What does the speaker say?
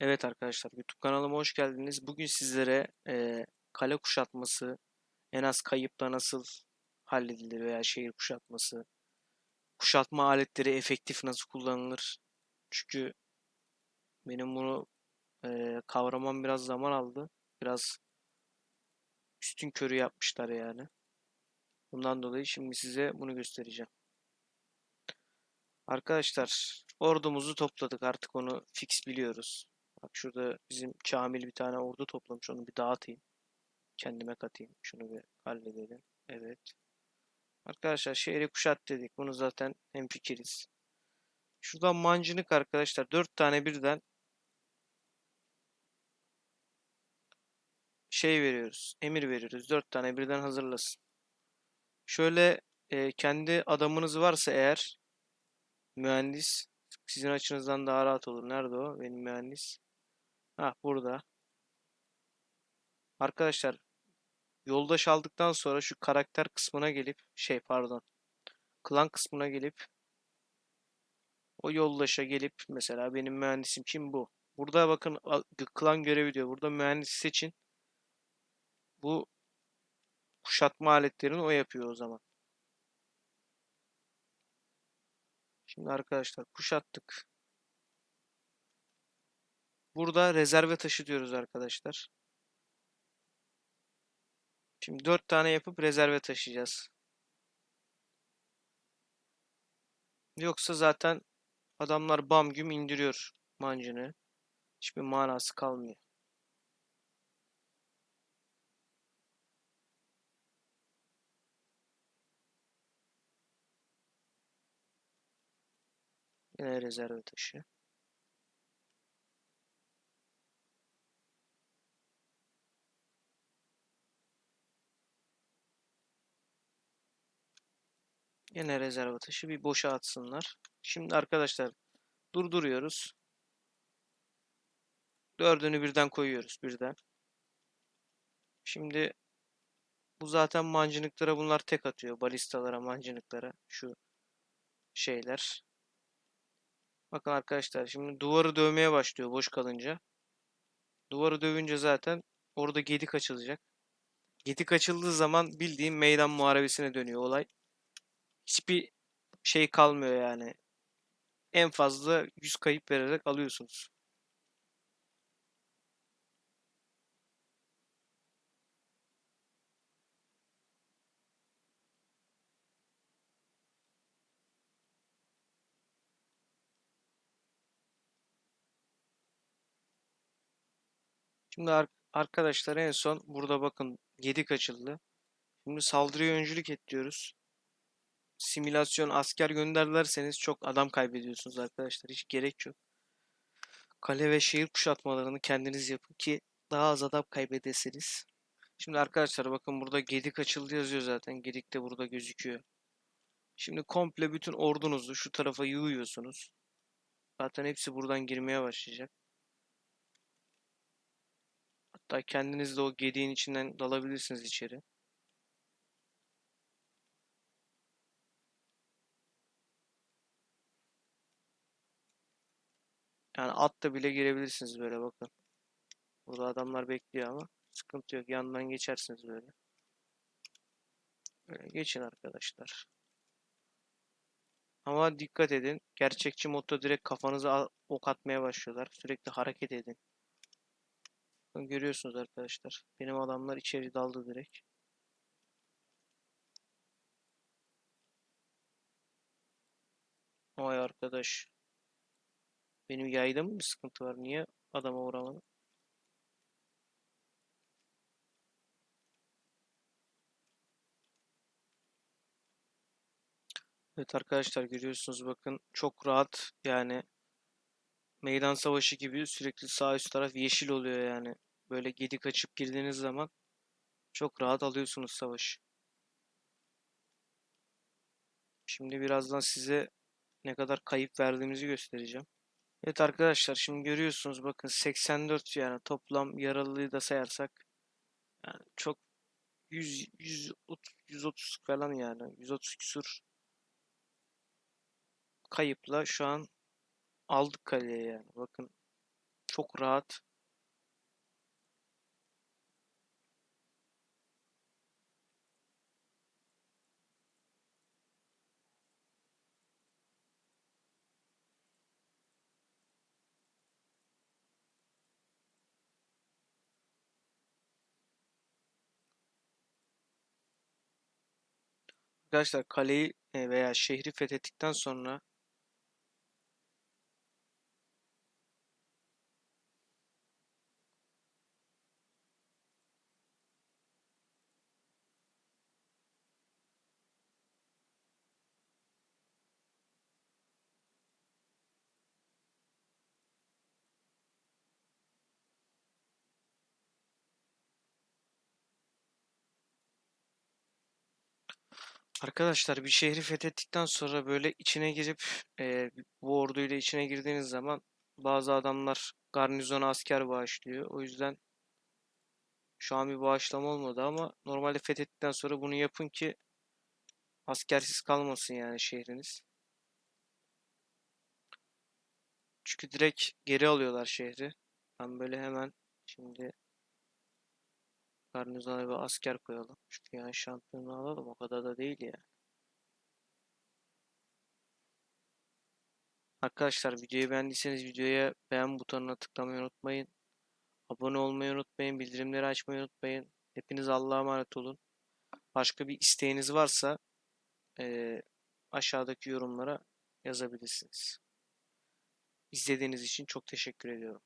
Evet arkadaşlar YouTube kanalıma hoş geldiniz. Bugün sizlere eee, kale kuşatması, en az kayıpla nasıl halledilir veya şehir kuşatması, kuşatma aletleri efektif nasıl kullanılır. Çünkü benim bunu eee, kavramam biraz zaman aldı. Biraz üstün körü yapmışlar yani. Bundan dolayı şimdi size bunu göstereceğim. Arkadaşlar ordumuzu topladık artık onu fix biliyoruz. Bak şurada bizim Kamil bir tane ordu toplamış. Onu bir dağıtayım. Kendime katayım. Şunu bir halledelim. Evet. Arkadaşlar şehri kuşat dedik. Bunu zaten hemfikiriz. Şuradan mancınık arkadaşlar. Dört tane birden şey veriyoruz. Emir veriyoruz. Dört tane birden hazırlasın. Şöyle e, kendi adamınız varsa eğer mühendis sizin açınızdan daha rahat olur. Nerede o? Benim mühendis. Ha burada. Arkadaşlar yoldaş aldıktan sonra şu karakter kısmına gelip şey pardon klan kısmına gelip o yoldaşa gelip mesela benim mühendisim kim bu? Burada bakın klan görevi diyor. Burada mühendis seçin. Bu kuşatma aletlerini o yapıyor o zaman. Şimdi arkadaşlar kuşattık. Burada rezerve taşı diyoruz arkadaşlar. Şimdi 4 tane yapıp rezerve taşıyacağız. Yoksa zaten adamlar bam güm indiriyor mancını. Hiçbir manası kalmıyor. Yine rezerve taşı. Yine rezerve taşı bir boşa atsınlar. Şimdi arkadaşlar durduruyoruz. Dördünü birden koyuyoruz birden. Şimdi bu zaten mancınıklara bunlar tek atıyor. Balistalara, mancınıklara şu şeyler. Bakın arkadaşlar şimdi duvarı dövmeye başlıyor boş kalınca. Duvarı dövünce zaten orada gedik açılacak. Gedik açıldığı zaman bildiğin meydan muharebesine dönüyor olay. Hiçbir şey kalmıyor yani. En fazla 100 kayıp vererek alıyorsunuz. Şimdi ar- arkadaşlar en son burada bakın gedik açıldı. Şimdi saldırıya öncülük et diyoruz. Simülasyon asker gönderlerseniz çok adam kaybediyorsunuz arkadaşlar. Hiç gerek yok. Kale ve şehir kuşatmalarını kendiniz yapın ki daha az adam kaybedesiniz. Şimdi arkadaşlar bakın burada gedik açıldı yazıyor zaten. Gedik de burada gözüküyor. Şimdi komple bütün ordunuzu şu tarafa yığıyorsunuz. Zaten hepsi buradan girmeye başlayacak. Hatta kendiniz de o gediğin içinden dalabilirsiniz içeri. Yani atla bile girebilirsiniz böyle bakın. Burada adamlar bekliyor ama sıkıntı yok. Yandan geçersiniz böyle. Böyle geçin arkadaşlar. Ama dikkat edin. Gerçekçi modda direkt kafanıza ok atmaya başlıyorlar. Sürekli hareket edin. Görüyorsunuz arkadaşlar. Benim adamlar içeri daldı direkt. Vay arkadaş. Benim yayda mı bir sıkıntı var? Niye adama vuramadım? Evet arkadaşlar görüyorsunuz bakın çok rahat yani meydan savaşı gibi sürekli sağ üst taraf yeşil oluyor yani. Böyle gedik açıp girdiğiniz zaman çok rahat alıyorsunuz savaşı. Şimdi birazdan size ne kadar kayıp verdiğimizi göstereceğim. Evet arkadaşlar şimdi görüyorsunuz bakın 84 yani toplam yaralıyı da sayarsak yani çok 100 130 130 falan yani 130 küsur kayıpla şu an aldık kaleye yani. Bakın Çok rahat. Arkadaşlar kaleyi veya şehri fethettikten sonra Arkadaşlar bir şehri fethettikten sonra böyle içine girip e, bu orduyla içine girdiğiniz zaman bazı adamlar garnizona asker bağışlıyor. O yüzden şu an bir bağışlama olmadı ama normalde fethettikten sonra bunu yapın ki askersiz kalmasın yani şehriniz. Çünkü direkt geri alıyorlar şehri. Ben böyle hemen şimdi garnizona bir asker koyalım. Çünkü yani şampiyonu alalım o kadar da değil ya. Arkadaşlar videoyu beğendiyseniz videoya beğen butonuna tıklamayı unutmayın. Abone olmayı unutmayın. Bildirimleri açmayı unutmayın. Hepiniz Allah'a emanet olun. Başka bir isteğiniz varsa eee, aşağıdaki yorumlara yazabilirsiniz. İzlediğiniz için çok teşekkür ediyorum.